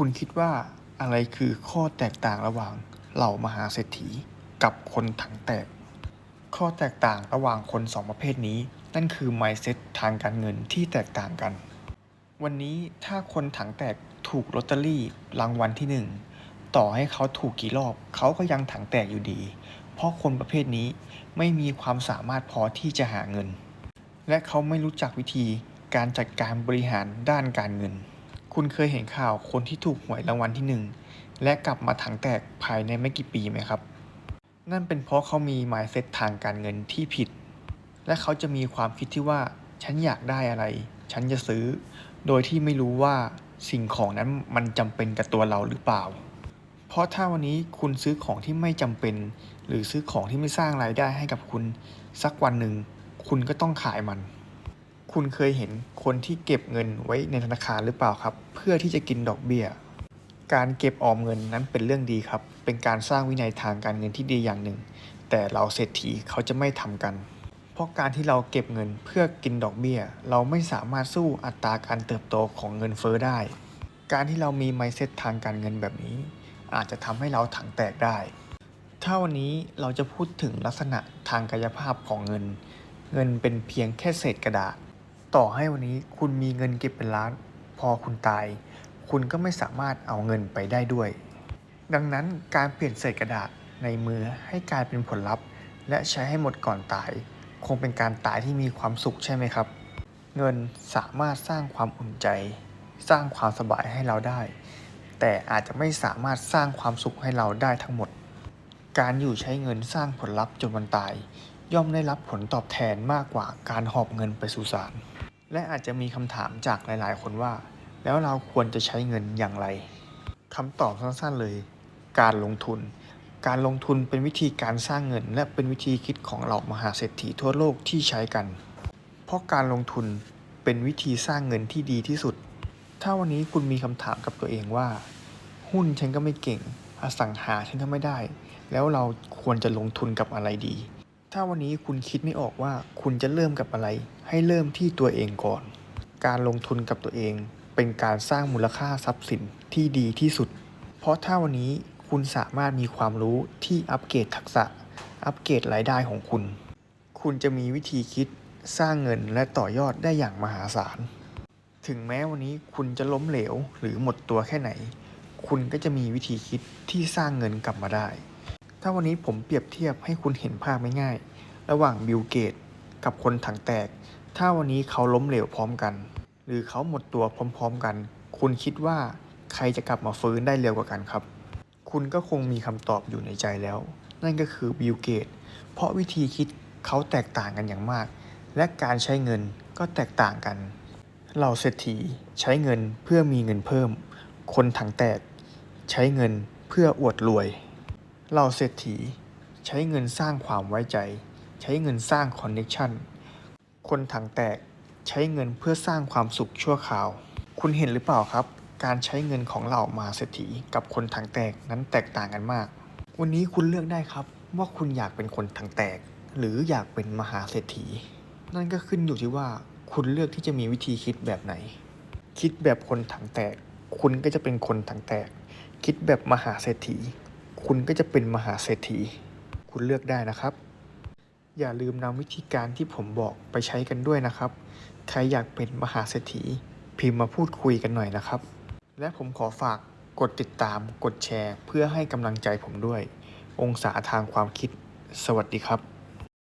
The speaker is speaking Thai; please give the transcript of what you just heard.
คุณคิดว่าอะไรคือข้อแตกต่างระหว่างเหล่ามหาเศรษฐีกับคนถังแตก ข้อแตกต่างระหว่างคนสองประเภทนี้ นั่นคือ mindset ทางการเงินที่แตกต่างกัน วันนี้ถ้าคนถังแตกถูกลอตเตอรี่รางวัลที่หนึ่งต่อให้เขาถูกกี่รอบ เขาก็ยังถังแตกอยู่ดี เพราะคนประเภทนี้ไม่มีความสามารถพอที่จะหาเงิน และเขาไม่รู้จักวิธีการจัดการบริหารด้านการเงิน คุณเคยเห็นข่าวคนที่ถูกหวยรางวัลที่หนึ่งและกลับมาถังแตกภายในไม่กี่ปีไหมครับ นั่นเป็นเพราะเขามี mindset ทางการเงินที่ผิด และเขาจะมีความคิดที่ว่าฉันอยากได้อะไร ฉันจะซื้อ โดยที่ไม่รู้ว่าสิ่งของนั้นมันจำเป็นกับตัวเราหรือเปล่า เพราะถ้าวันนี้คุณซื้อของที่ไม่จำเป็น หรือซื้อของที่ไม่สร้างรายได้ให้กับคุณ สักวันหนึ่ง คุณก็ต้องขายมัน คุณเคยเห็นคนที่เก็บเงินไว้ในธนาคารหรือเปล่าครับ เพื่อที่จะกินดอกเบี้ย การเก็บออมเงินนั้นเป็นเรื่องดีครับ เป็นการสร้างวินัยทางการเงินที่ดีอย่างหนึ่ง แต่เราเศรษฐีเขาจะไม่ทำกัน เพราะการที่เราเก็บเงินเพื่อกินดอกเบี้ย เราไม่สามารถสู้อัตราการเติบโตของเงินเฟ้อได้ การที่เรามี mindset ทางการเงินแบบนี้ อาจจะทำให้เราถังแตกได้ ถ้าวันนี้เราจะพูดถึงลักษณะทางกายภาพของเงิน เงินเป็นเพียงแค่เศษกระดาษ ต่อให้วันนี้คุณมีเงินเก็บเป็นล้าน พอคุณตาย คุณก็ไม่สามารถเอาเงินไปได้ด้วย ดังนั้นการเปลี่ยนเศษกระดาษในมือให้กลายเป็นผลลัพธ์ และใช้ให้หมดก่อนตาย คงเป็นการตายที่มีความสุขใช่ไหมครับ เงินสามารถสร้างความอุ่นใจ สร้างความสบายให้เราได้ แต่อาจจะไม่สามารถสร้างความสุขให้เราได้ทั้งหมด การอยู่ใช้เงินสร้างผลลัพธ์จนวันตาย ย่อมได้รับผลตอบแทนมากกว่าการหอบเงินไปสู่ศาล และอาจจะมีคำถามจากหลาย ๆ คนว่า แล้วเราควรจะใช้เงินอย่างไรคำตอบสั้น ๆ เลย การลงทุน การลงทุนเป็นวิธีการสร้างเงิน และเป็นวิธีคิดของเหล่ามหาเศรษฐีทั่วโลกที่ใช้กัน เพราะการลงทุนเป็นวิธีสร้างเงินที่ดีที่สุด ถ้าวันนี้คุณมีคำถามกับตัวเองว่า หุ้นฉันก็ไม่เก่ง อสังหาฉันก็ไม่ได้ แล้วเราควรจะลงทุนกับอะไรดี ถ้าวันนี้คุณคิดไม่ออกว่าคุณจะเริ่มกับอะไร ให้เริ่มที่ตัวเองก่อน การลงทุนกับตัวเองเป็นการสร้างมูลค่าทรัพย์สินที่ดีที่สุด เพราะถ้าวันนี้คุณสามารถมีความรู้ที่อัปเกรดทักษะ อัปเกรดรายได้ของคุณ คุณจะมีวิธีคิดสร้างเงินและต่อยอดได้อย่างมหาศาล ถึงแม้วันนี้คุณจะล้มเหลวหรือหมดตัวแค่ไหน คุณก็จะมีวิธีคิดที่สร้างเงินกลับมาได้ ถ้าวันนี้ผมเปรียบเทียบให้คุณเห็นภาพไม่ง่ายระหว่างบิลเกตกับคนถังแตก ถ้าวันนี้เขาล้มเหลวพร้อมกัน หรือเขาหมดตัวพร้อมๆกัน คุณคิดว่าใครจะกลับมาฟื้นได้เร็วกว่ากันครับ คุณก็คงมีคำตอบอยู่ในใจแล้ว นั่นก็คือบิลเกตเพราะวิธีคิดเขาแตกต่างกันอย่างมาก และการใช้เงินก็แตกต่างกันเราเศรษฐีใช้เงินเพื่อมีเงินเพิ่ม คนถังแตก ใช้เงินเพื่ออวดรวย เราเศรษฐีใช้เงินสร้างความไว้ใจ ใช้เงินสร้างคอนเนคชันคนถังแตกใช้เงินเพื่อสร้างความสุขชั่วคราว คุณเห็นหรือเปล่าครับ การใช้เงินของเหล่ามาเศรษฐีกับคนถังแตกนั้นแตกต่างกันมาก วันนี้คุณเลือกได้ครับว่าคุณอยากเป็นคนถังแตก หรืออยากเป็นมหาเศรษฐี นั่นก็ขึ้นอยู่ที่ว่าคุณเลือกที่จะมีวิธีคิดแบบไหน คิดแบบคนถังแตก คุณก็จะเป็นคนถังแตก คิดแบบมหาเศรษฐี คุณก็จะเป็นมหาเศรษฐี คุณเลือกได้นะครับ อย่าลืมนำวิธีการที่ผมบอกไปใช้กันด้วยนะครับ ใครอยากเป็นมหาเศรษฐี พิมพ์มาพูดคุยกันหน่อยนะครับ และผมขอฝากกดติดตาม กดแชร์ เพื่อให้กำลังใจผมด้วย องศาทางความคิด สวัสดีครับ